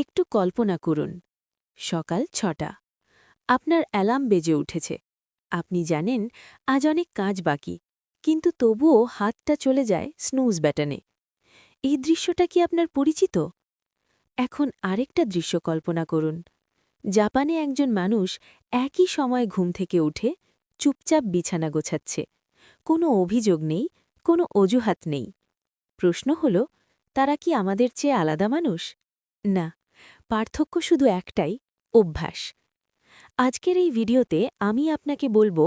একটু কল্পনা করুন। সকাল ছটা। আপনার অ্যালার্ম বেজে উঠেছে। আপনি জানেন, আজ অনেক কাজ বাকি, কিন্তু তবুও হাতটা চলে যায় স্নুজ ব্যাটনে। এই দৃশ্যটা কি আপনার পরিচিত? এখন আরেকটা দৃশ্য কল্পনা করুন। জাপানে একজন মানুষ একই সময় ঘুম থেকে উঠে চুপচাপ বিছানা গোছাচ্ছে। কোনো অভিযোগ নেই, কোনো অজুহাত নেই। প্রশ্ন হল, তারা কি আমাদের চেয়ে আলাদা মানুষ? না। পার্থক্য শুধু একটাই, অভ্যাস। আজকের এই ভিডিওতে আমি আপনাকে বলব,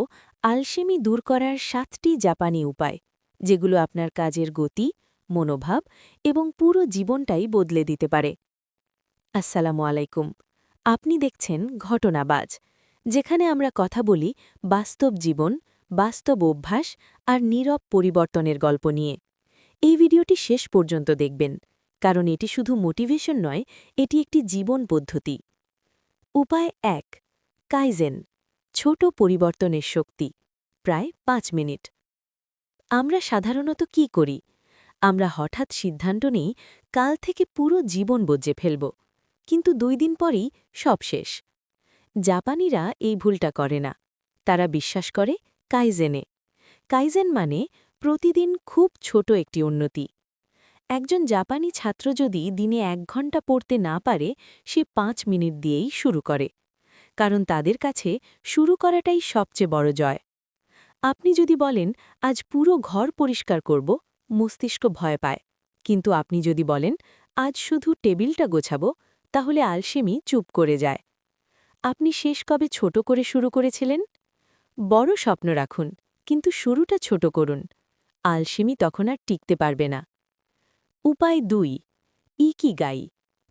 আলসেমি দূর করার সাতটি জাপানি উপায়, যেগুলো আপনার কাজের গতি, মনোভাব এবং পুরো জীবনটাই বদলে দিতে পারে। আসসালামু আলাইকুম। আপনি দেখছেন ঘটনাবাজ, যেখানে আমরা কথা বলি বাস্তব জীবন, বাস্তব অভ্যাস আর নীরব পরিবর্তনের গল্প নিয়ে। এই ভিডিওটি শেষ পর্যন্ত দেখবেন। কারণ এটি শুধু মোটিভেশন নয়, এটি একটি জীবন পদ্ধতি। উপায় এক, কাইজেন, ছোট পরিবর্তনের শক্তি, প্রায় পাঁচ মিনিট। আমরা সাধারণত কি করি? আমরা হঠাৎ সিদ্ধান্ত নেই, কাল থেকে পুরো জীবন বজ্জে ফেলব, কিন্তু দুই দিন পরই সব শেষ। জাপানিরা এই ভুলটা করে না। তারা বিশ্বাস করে কাইজেনে। কাইজেন মানে প্রতিদিন খুব ছোট একটি উন্নতি। একজন জাপানি ছাত্র যদি দিনে এক ঘণ্টা পড়তে না পারে, সে পাঁচ মিনিট দিয়েই শুরু করে। কারণ তাদের কাছে শুরু করাটাই সবচেয়ে বড় জয়। আপনি যদি বলেন, আজ পুরো ঘর পরিষ্কার করব মস্তিষ্ক ভয় পায়। কিন্তু আপনি যদি বলেন, আজ শুধু টেবিলটা গোছাব তাহলে আলসেমি চুপ করে যায়। আপনি শেষ কবে ছোট করে শুরু করেছিলেন? বড় স্বপ্ন রাখুন, কিন্তু শুরুটা ছোট করুন। আলসেমি তখন আর টিকতে পারবে না। উপায় দুই। ইকিগাই,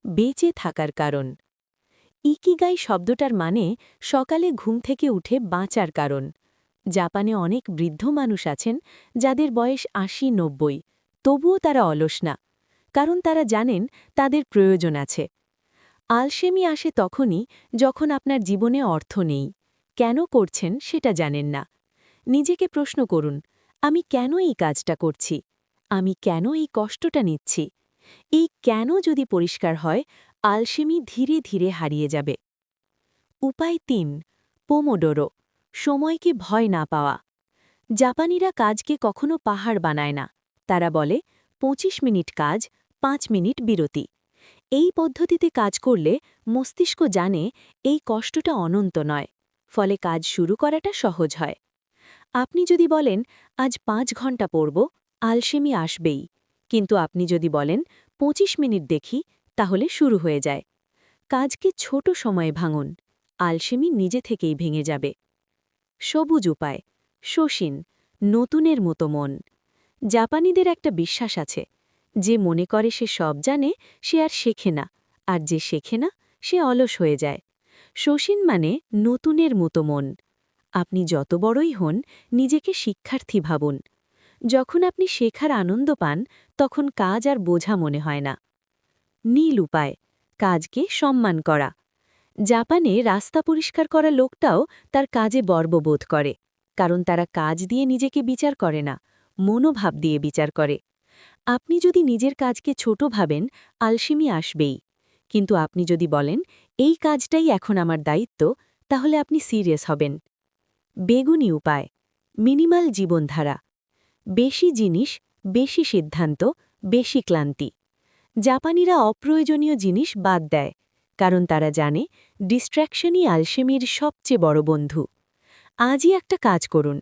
বেঁচে থাকার কারণ। ইকিগাই শব্দটার মানে সকালে ঘুম থেকে উঠে বাঁচার কারণ। জাপানে অনেক বৃদ্ধ মানুষ আছেন যাদের বয়স আশি নব্বই। তবুও তারা অলস না, কারণ তারা জানেন তাদের প্রয়োজন আছে। আলসেমি আসে তখনই যখন আপনার জীবনে অর্থ নেই। কেন করছেন সেটা জানেন না। নিজেকে প্রশ্ন করুন, আমি কেন এই কাজটা করছি? আমি কেন এই কষ্টটা নিচ্ছি? এই কেন যদি পরিষ্কার হয়, আলসেমি ধীরে ধীরে হারিয়ে যাবে। উপায় তিন, পোমোডোরো সময়কে ভয় না পাওয়া। জাপানিরা কাজকে কখনো পাহাড় বানায় না। তারা বলে ২৫ মিনিট কাজ, পাঁচ মিনিট বিরতি। এই পদ্ধতিতে কাজ করলে মস্তিষ্ক জানে এই কষ্টটা অনন্ত নয়, ফলে কাজ শুরু করাটা সহজ হয়। আপনি যদি বলেন, আজ পাঁচ ঘণ্টা পড়ব আলসেমি আসবেই। কিন্তু আপনি যদি বলেন ২৫ মিনিট দেখি, তাহলে শুরু হয়ে যায়। কাজকে ছোট সময়ে ভাঙুন, আলসেমি নিজে থেকেই ভেঙে যাবে। সবুজ উপায় শোষিন নতুনের মতো মন। জাপানিদের একটা বিশ্বাস আছে, যে মনে করে সে সব জানে, সে আর শেখে না, আর যে শেখে না, সে অলস হয়ে যায়। শোষিন মানে নতুনের মতো মন। আপনি যত বড়ই হন, নিজেকে শিক্ষার্থী ভাবুন। যখন আপনি শেখার আনন্দ পান, তখন কাজ আর বোঝা মনে হয় না। নীল উপায়, কাজকে সম্মান করা। জাপানে রাস্তা পরিষ্কার করা লোকটাও তার কাজে বর্ববোধ করে, কারণ তারা কাজ দিয়ে নিজেকে বিচার করে না, মনোভাব দিয়ে বিচার করে। আপনি যদি নিজের কাজকে ছোট ভাবেন, আলসিমি আসবেই। কিন্তু আপনি যদি বলেন, এই কাজটাই এখন আমার দায়িত্ব তাহলে আপনি সিরিয়াস হবেন। বেগুনি উপায়, মিনিমাল জীবনধারা। বেশি জিনিস, বেশি সিদ্ধান্ত, বেশি ক্লান্তি। জাপানিরা অপ্রয়োজনীয় জিনিস বাদ দেয়, কারণ তারা জানে ডিস্ট্র্যাকশনই আলসেমির সবচেয়ে বড় বন্ধু। আজই একটা কাজ করুন,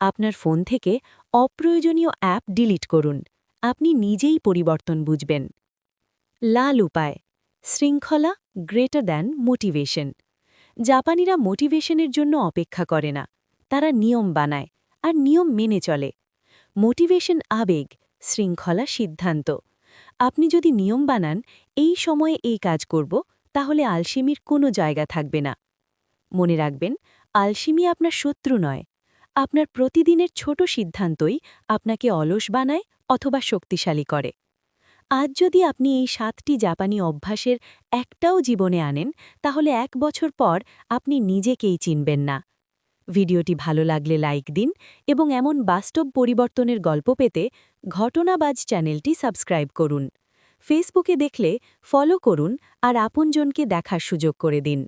আপনার ফোন থেকে অপ্রয়োজনীয় অ্যাপ ডিলিট করুন, আপনি নিজেই পরিবর্তন বুঝবেন। লাল উপায়, শৃঙ্খলা গ্রেটার দ্যান মোটিভেশন জাপানিরা মোটিভেশনের জন্য অপেক্ষা করে না, তারা নিয়ম বানায় আর নিয়ম মেনে চলে। মোটিভেশন, আবেগ, শৃঙ্খলা সিদ্ধান্ত। আপনি যদি নিয়ম বানান, এই সময়ে এই কাজ করব, তাহলে আলসিমির কোনো জায়গা থাকবে না। মনে রাখবেন, আলসিমি আপনার শত্রু নয়। আপনার প্রতিদিনের ছোট সিদ্ধান্তই আপনাকে অলস বানায় অথবা শক্তিশালী করে। আজ যদি আপনি এই সাতটি জাপানি অভ্যাসের একটাও জীবনে আনেন, তাহলে এক বছর পর আপনি নিজেকেই চিনবেন না। ভিডিওটি ভালো লাগলে লাইক দিন এবং এমন বাস্তব পরিবর্তনের গল্প পেতে ঘটনাবাজ চ্যানেলটি সাবস্ক্রাইব করুন। ফেসবুকে দেখলে ফলো করুন আর আপনজনকে দেখার সুযোগ করে দিন।